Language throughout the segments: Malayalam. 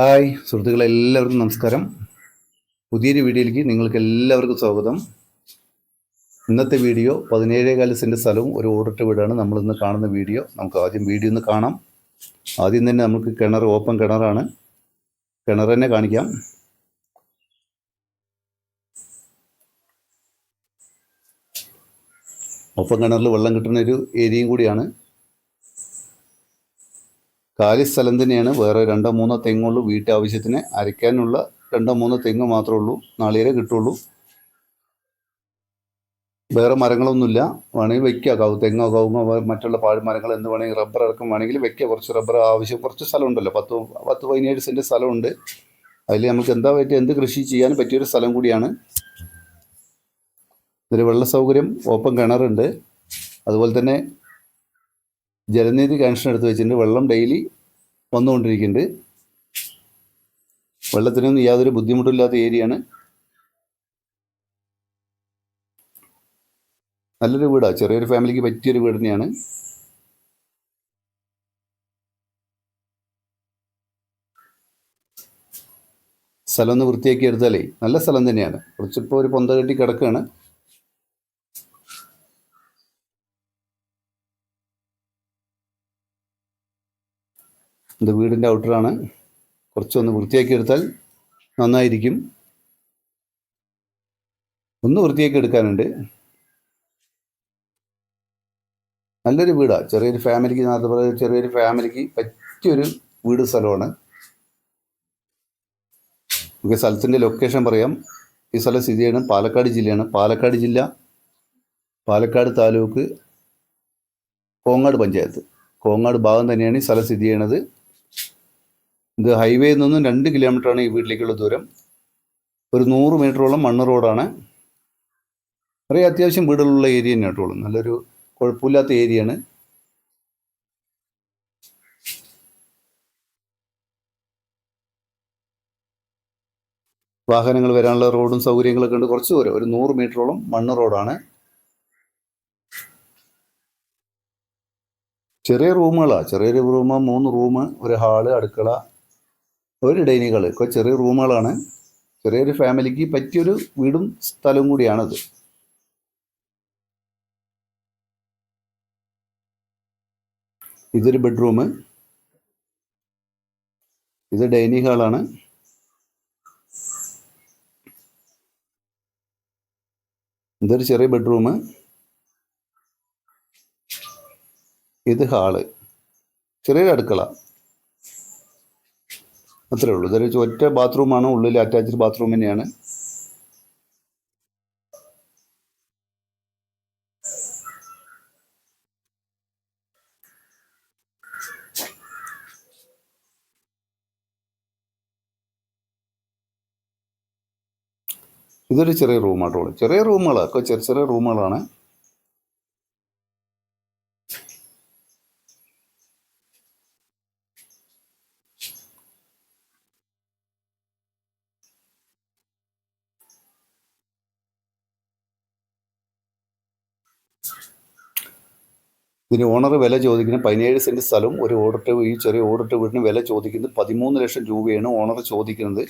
ഹായ് സുഹൃത്തുക്കളെ എല്ലാവർക്കും നമസ്കാരം. പുതിയൊരു വീഡിയോയിലേക്ക് നിങ്ങൾക്ക് എല്ലാവർക്കും സ്വാഗതം. ഇന്നത്തെ വീഡിയോ പതിനേഴേകാൽ സെന്റ് സ്ഥലവും ഒരു ഓടിട്ട വീടാണ് നമ്മൾ ഇന്ന് കാണുന്ന വീഡിയോ. നമുക്ക് ആദ്യം വീഡിയോ ഒന്ന് കാണാം. ആദ്യം തന്നെ നമുക്ക് കിണർ ഓപ്പൺ കിണറാണ്. കിണർ തന്നെ കാണിക്കാം. ഓപ്പൺ കിണറിൽ വെള്ളം കിട്ടുന്ന ഒരു ഏരിയയും കൂടിയാണ്. കാലി സ്ഥലം തന്നെയാണ്. വേറെ രണ്ടോ മൂന്നോ തെങ്ങുള്ളൂ വീട്ടാവശ്യത്തിന് അരയ്ക്കാനുള്ള രണ്ടോ മൂന്നോ തെങ്ങ് മാത്രമേ ഉള്ളൂ. നാളികേരെ കിട്ടുള്ളൂ. വേറെ മരങ്ങളൊന്നുമില്ല. വേണമെങ്കിൽ വെക്കുക തെങ്ങോ കവുങ്ങോ മറ്റുള്ള പാഴ് മരങ്ങൾ എന്ത് വേണമെങ്കിൽ റബ്ബർ ഇറക്കം. വേണമെങ്കിൽ വെക്കുക കുറച്ച് റബ്ബർ ആവശ്യം കുറച്ച് സ്ഥലമുണ്ടല്ലോ പത്ത് പത്ത് പതിനേഴ് സെന്റ് സ്ഥലമുണ്ട്. അതിൽ നമുക്ക് എന്താ പറ്റി എന്ത് കൃഷി ചെയ്യാൻ പറ്റിയൊരു സ്ഥലം കൂടിയാണ്. ഇതിൽ വെള്ള സൗകര്യം ഓപ്പൺ കിണറുണ്ട്. അതുപോലെ തന്നെ ജലനിധി കണക്ഷൻ എടുത്ത് വെച്ചിട്ടുണ്ട്. വെള്ളം ഡെയിലി വന്നുകൊണ്ടിരിക്കുന്നുണ്ട്. വെള്ളത്തിനൊന്നും യാതൊരു ബുദ്ധിമുട്ടില്ലാത്ത ഏരിയയാണ് നല്ലൊരു വീടാണ് ചെറിയൊരു ഫാമിലിക്ക് പറ്റിയൊരു വീട് തന്നെയാണ്. സ്ഥലം ഒന്ന് വൃത്തിയാക്കി എടുത്താലേ നല്ല സ്ഥലം തന്നെയാണ്. കുറച്ചിപ്പോൾ ഒരു പൊന്ത കെട്ടി കിടക്കുകയാണ് ഇത് വീടിന്റെ ഔട്ടറാണ്. കുറച്ചൊന്ന് വൃത്തിയാക്കി എടുത്താൽ നന്നായിരിക്കും. ഒന്ന് വൃത്തിയാക്കി എടുക്കാനുണ്ട്. നല്ലൊരു വീടാണ് ചെറിയൊരു ഫാമിലിക്ക് നേരത്തെ പറയുന്നത് ചെറിയൊരു ഫാമിലിക്ക് പറ്റിയൊരു വീട് സ്ഥലമാണ്. നമുക്ക് സ്ഥലത്തിന്റെ ലൊക്കേഷൻ പറയാം. ഈ സ്ഥലം സ്ഥിതി ചെയ്യണം പാലക്കാട് ജില്ലയാണ്. പാലക്കാട് ജില്ല പാലക്കാട് താലൂക്ക് കോങ്ങാട് പഞ്ചായത്ത്. കോങ്ങാട് ഭാഗം തന്നെയാണ് ഈ സ്ഥലം സ്ഥിതി ചെയ്യണത് ഇത് ഹൈവേയിൽ നിന്നും രണ്ട് കിലോമീറ്ററാണ് ഈ വീട്ടിലേക്കുള്ള ദൂരം. ഒരു നൂറ് മീറ്ററോളം മണ്ണ് റോഡാണ്. കുറേ അത്യാവശ്യം വീടുകളുള്ള ഏരിയ തന്നെ കേട്ടോളൂ നല്ലൊരു കുഴപ്പമില്ലാത്ത ഏരിയയാണ് വാഹനങ്ങൾ വരാനുള്ള റോഡും സൗകര്യങ്ങളൊക്കെ ഉണ്ട്. കുറച്ച് ദൂരം. ഒരു നൂറ് മീറ്ററോളം മണ്ണ് റോഡാണ്. ചെറിയ റൂമുകളാണ് ചെറിയൊരു റൂം മൂന്ന് റൂം ഒരു ഹാൾ അടുക്കള ഒരു ഒക്കെ ചെറിയ റൂമുകളാണ്. ചെറിയൊരു ഫാമിലിക്ക് പറ്റിയൊരു വീടും സ്ഥലവും കൂടിയാണത്. ഇതൊരു ബെഡ്റൂം ഇത് ഡൈനിങ് ഹാളാണ്. ഇതൊരു ചെറിയ ബെഡ്റൂം ഇത് ഹാൾ. ചെറിയൊരു അടുക്കള. അത്രേ ഉള്ളൂ. ഇതൊരു ഒറ്റ ബാത്റൂമാണ്. ഉള്ളിൽ അറ്റാച്ച്ഡ് ബാത്റൂം തന്നെയാണ്. ഇതൊരു ചെറിയ റൂമാട്ടോ. ചെറിയ റൂമുകൾ ചെറിയ ചെറിയ റൂമുകളാണ്. ഇതിന് ഓണർ വില ചോദിക്കുന്നത് പതിനേഴ് സെന്റ് സ്ഥലവും ഒരു ഓടിട്ട് ഈ ചെറിയ ഓടിട്ട് വീടിന് വില ചോദിക്കുന്നത് പതിമൂന്ന് ലക്ഷം രൂപയാണ് ഓണർ ചോദിക്കുന്നത്.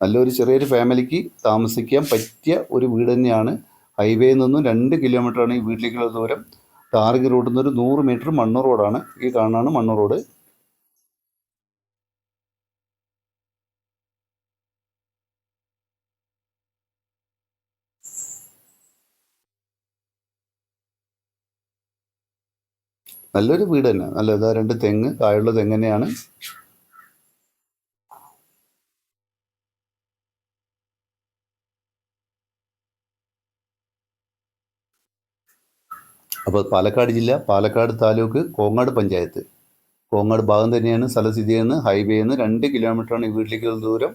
നല്ലൊരു ചെറിയൊരു ഫാമിലിക്ക് താമസിക്കാൻ പറ്റിയ ഒരു വീട് തന്നെയാണ്. ഹൈവേയിൽ നിന്നും രണ്ട് കിലോമീറ്ററാണ് ഈ വീട്ടിലേക്കുള്ള ദൂരം. ടാർഗ് റോഡിൽ നിന്ന് ഒരു നൂറ് മീറ്റർ മണ്ണൂർ റോഡാണ്. ഈ കാണാണ് മണ്ണൂർ റോഡ്. നല്ലൊരു വീട് തന്നെ. നല്ല ഇതാ രണ്ട് തെങ്ങ് താഴെയുള്ള തെങ്ങ് തന്നെയാണ്. അപ്പോൾ പാലക്കാട് ജില്ല പാലക്കാട് താലൂക്ക് കോങ്ങാട് പഞ്ചായത്ത്. കോങ്ങാട് ഭാഗം തന്നെയാണ് സ്ഥലസ്ഥിതി എന്ന് ഹൈവേ എന്ന് രണ്ട് കിലോമീറ്ററാണ് ഈ വീട്ടിലേക്കുള്ള ദൂരം.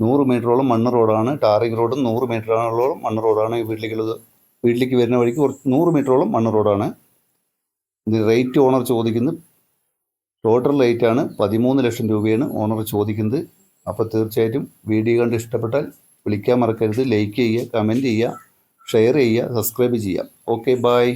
നൂറ് മീറ്ററോളം മണ്ണ് റോഡാണ്. ടാറിംഗ് റോഡും നൂറ് മീറ്ററോളം മണ്ണ് റോഡാണ് ഈ വീട്ടിലേക്കുള്ളത് വീട്ടിലേക്ക് വരുന്ന വഴിക്ക് കുറച്ച് നൂറ് മീറ്ററോളം മണ്ണ് റോഡാണ്. റേറ്റ് ഓണർ ചോദിക്കുന്നത് ടോട്ടൽ റേറ്റാണ് പതിമൂന്ന് ലക്ഷം രൂപയാണ് ഓണർ ചോദിക്കുന്നത്. അപ്പോൾ തീർച്ചയായിട്ടും വീഡിയോ കണ്ട് ഇഷ്ടപ്പെട്ടാൽ വിളിക്കാൻ മറക്കരുത്. ലൈക്ക് ചെയ്യുക കമന്റ് ചെയ്യുക ഷെയർ ചെയ്യുക സബ്സ്ക്രൈബ് ചെയ്യുക. Okay bye